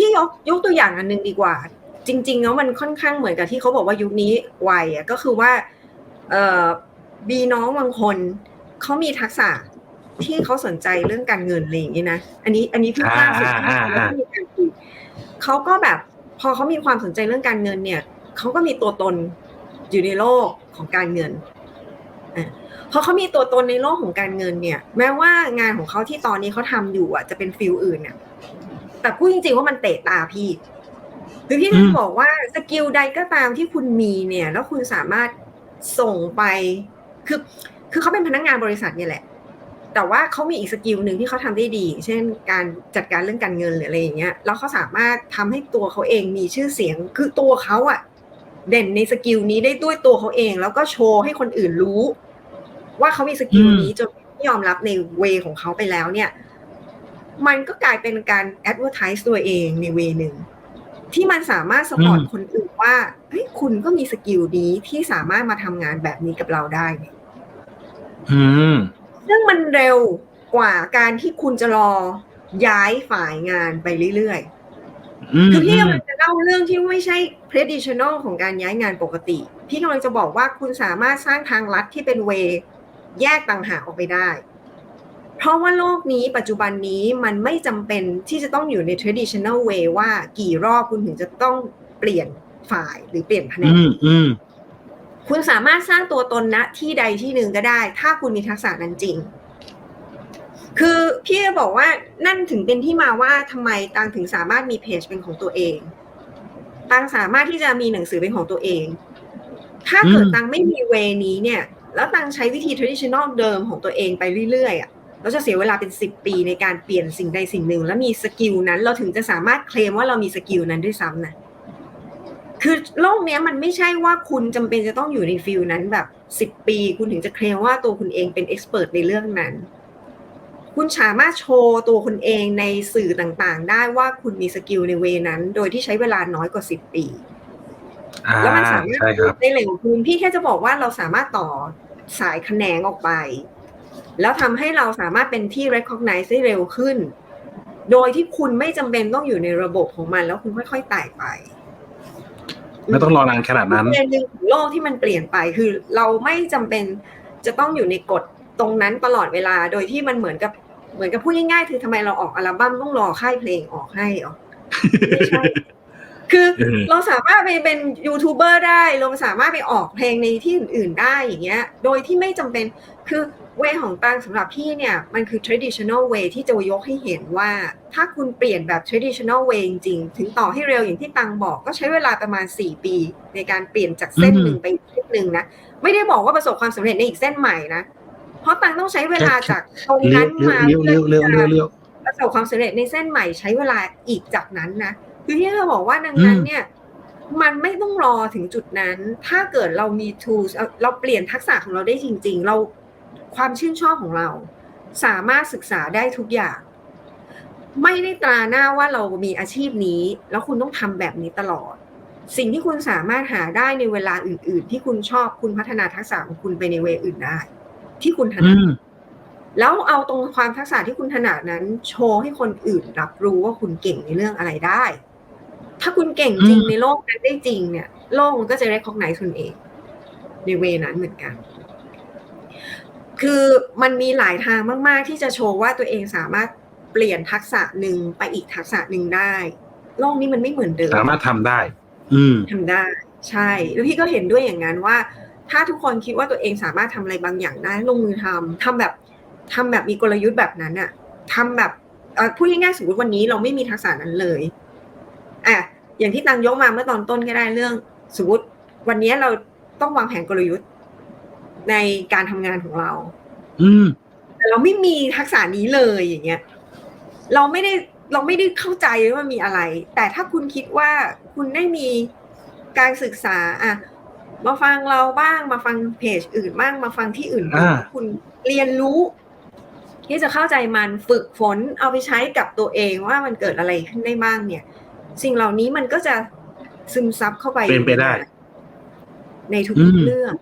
พี่ยกยกตัวอย่างอันหนึงดีกว่า จริงๆแล้วมันค่อนข้างเหมือนกับที่เขาบอกว่ายุคนี้วัยอะก็คือว่าเออบีน้องบางคนเขามีทักษะที่เขาสนใจเรื่องการเงินอะไรอย่างนี้นะ อันนี้อันนี้พี่ล้าสุดอ่าอ่าอ่าแล้วก็มีการคุยเขาก็แบบพอเขามีความสนใจเรื่องการเงินเนี่ยเขาก็มีตัวตนอยู่ในโลกของการเงินพอเขามีตัวตนในโลกของการเงินเนี่ย แม้ว่างานของเขาที่ตอนนี้เขาทำอยู่อะจะเป็นฟิลอื่นเนี่ย แต่พูดจริงๆว่ามันเตะตาพี่คือพี่อืจะบอกว่าสกิลใดก็ตามที่คุณมีเนี่ย แล้วคุณสามารถส่งไป คือ คือเขาเป็นพนักงานบริษัทเนี่ยแหละ แต่ว่าเขามีอีกสกิลหนึ่งที่เขาทำได้ดี เช่นการจัดการเรื่องการเงินหรืออะไรอย่างเงี้ยแล้วเขาสามารถทำให้ตัวเขาเองมีชื่อเสียง คือตัวเขาอะเด่นในสกิลนี้ได้ด้วยตัวเขาเอง แล้วก็โชว์ให้คนอื่นรู้ ว่าเขามีสกิลนี้จนยอมรับในเวของเขาไปแล้วเนี่ย มันก็กลายเป็นการ advertise ตัวเองในเวหนึ่งที่มันสามารถสปอร์ตอืมคนอื่นว่าเฮ้ยคุณก็มีสกิลนี้ที่สามารถมาทำงานแบบนี้กับเราได้เนี่ยอืมซึ่งมันเร็วกว่าการที่คุณจะรอย้ายฝ่ายงานไปเรื่อยอืมๆคือพี่อืมกำลังจะเล่าเรื่องที่ไม่ใช่ traditional ของการย้ายงานปกติ พี่กำลังจะบอกว่าคุณสามารถสร้างทางลัดที่เป็นเว แยกต่างหากออกไปได้ เพราะว่าโลกนี้ปัจจุบันนี้มันไม่จำเป็นที่จะต้องอยู่ใน traditional way ว่ากี่รอบคุณถึงจะต้องเปลี่ยนฝ่ายหรือเปลี่ยนแผนอืกมอืมคุณสามารถสร้างตัวตนณที่ใดที่หนึ่งก็ได้ ถ้าคุณมีทักษะนั้นจริง คือพี่จะบอกว่านั่นถึงเป็นที่มาว่าทำไมตังถึงสามารถมีเพจเป็นของตัวเองตังสามารถที่จะมีหนังสือเป็นของตัวเอง ถ้าเกิดอืมตังไม่มีเวนี้เนี่ย แล้วตังใช้วิธี traditional เดิมของตัวเองไปเรื่อยๆอะ เราจะเสียเวลาเป็นสิบปีในการเปลี่ยนสิ่งใดสิ่งหนึ่ง แล้วมีสกิลนั้น เราถึงจะสามารถเคลมว่าเรามีสกิลนั้นด้วยซ้ำนะคือโลกเนี้ยมันไม่ใช่ว่าคุณจำเป็นจะต้องอยู่ในฟิลนั้นแบบสิบ10 ปี คุณถึงจะเคลมว่าตัวคุณเองเป็นเอ็กซ์เพรสในเรื่องนั้น คุณสามารถโชว์ตัวคุณเองในสื่อต่างๆ ได้ว่าคุณมีสกิลในเวนั้น โดยที่ใช้เวลาน้อยกว่าสิบปีอ่าแล้วมันสามารถใช่ครับได้เร็วขึ้นพี่แค่จะบอกว่าเราสามารถต่อสายแขนงออกไป แล้วทำให้เราสามารถเป็นที่ recognize ได้เร็วขึ้น โดยที่คุณไม่จำเป็นต้องอยู่ในระบบของมัน แล้วคุณค่อยๆไต่ไปไม่ต้องรอนานขนาดนั้นเรื่องหนึ่งของโลกที่มันเปลี่ยนไปคือเราไม่จำเป็นจะต้องอยู่ในกฎตรงนั้นตลอดเวลา โดยที่มันเหมือนกับเหมือนกับพูดง่ายๆคือทำไมเราออกอัลบั้มต้องรอค่ายเพลงออกให้เหรอไม่ใช่ คือเออเราสามารถไปเป็นยูทูบเบอร์ได้ เราสามารถไปออกเพลงในที่อื่น ๆ ได้อย่างเงี้ย โดยที่ไม่จำเป็นคือเวของตังสำหรับพี่เนี่ย มันคือ traditional way ที่จะยกให้เห็นว่า ถ้าคุณเปลี่ยนแบบ traditional way จริงๆถึงต่อให้เร็วอย่างที่ตังบอกก็ใช้เวลาประมาณ 4 ปี ในการเปลี่ยนจากเส้นหนึ่งไปอีกเส้นหนึ่งนะ ไม่ได้บอกว่าประสบความสำเร็จในอีกเส้นใหม่นะ เพราะตังต้องใช้เวลาจากตรงเลี้ยนั้วนมาเลี้ยวเลี้ยวเลี้ยวเลี้ยวเลี้ยวประสบความสำเร็จในเส้นใหม่ใช้เวลาอีกจากนั้นนะ คือที่เราบอกว่าดังนั้นอืมเนี่ย มันไม่ต้องรอถึงจุดนั้น ถ้าเกิดเรามี tools เอาเราเปลี่ยนทักษะของเราได้จริง ๆ เราความชื่นชอบของเรา สามารถศึกษาได้ทุกอย่าง ไม่ได้ตราหน้าว่าเรามีอาชีพนี้ แล้วคุณต้องทำแบบนี้ตลอด สิ่งที่คุณสามารถหาได้ในเวลาอื่น ๆ ที่คุณชอบคุณพัฒนาทักษะของคุณไปในเวอื่นได้ ที่คุณถอืนัดมแล้วเอาตรงความทักษะที่คุณถนัดนั้น โชว์ให้คนอื่นรับรู้ว่าคุณเก่งในเรื่องอะไรได้ ถ้าคุณเก่งจริงอืมในโลกนั้นได้จริงเนี่ย โลกมันก็จะ recognize คุณเอง ในเวนั้นเหมือนกัน คือมันมีหลายทางมาก ๆ ที่จะโชว์ว่าตัวเองสามารถเปลี่ยนทักษะหนึ่งไปอีกทักษะหนึ่งได้ โลกนี้มันไม่เหมือนเดิม สามารถทำได้ อืมทำได้ ใช่ แล้วพี่ก็เห็นด้วยอย่างนั้นว่า ถ้าทุกคนคิดว่าตัวเองสามารถทำอะไรบางอย่างได้ลงมือทำทำแบบทำแบบมีกลยุทธ์แบบนั้นอะทำแบบเอ่อพูดง่ายๆสมมติวันนี้เราไม่มีทักษะนั้นเลย อะอย่างที่ตังยกมาเมื่อตอนต้นก็ได้เรื่อง สมมติวันนี้เราต้องวางแผนกลยุทธ์ในการทำงานของเรา อืม แต่เราไม่มีทักษะนี้เลยอย่างเงี้ย เราไม่ได้เราไม่ได้เข้าใจว่ามันมีอะไร แต่ถ้าคุณคิดว่าคุณได้มีการศึกษา อะ มาฟังเราบ้างมาฟังเพจอื่นบ้างมาฟังที่อื่นบ้างอ่าคุณเรียนรู้ ที่จะเข้าใจมันฝึกฝนเอาไปใช้กับตัวเองว่ามันเกิดอะไรขึ้นได้บ้างเนี่ย สิ่งเหล่านี้มันก็จะซึมซับเข้าไปเป็นไปได้ ในทุอืกมๆเรื่อง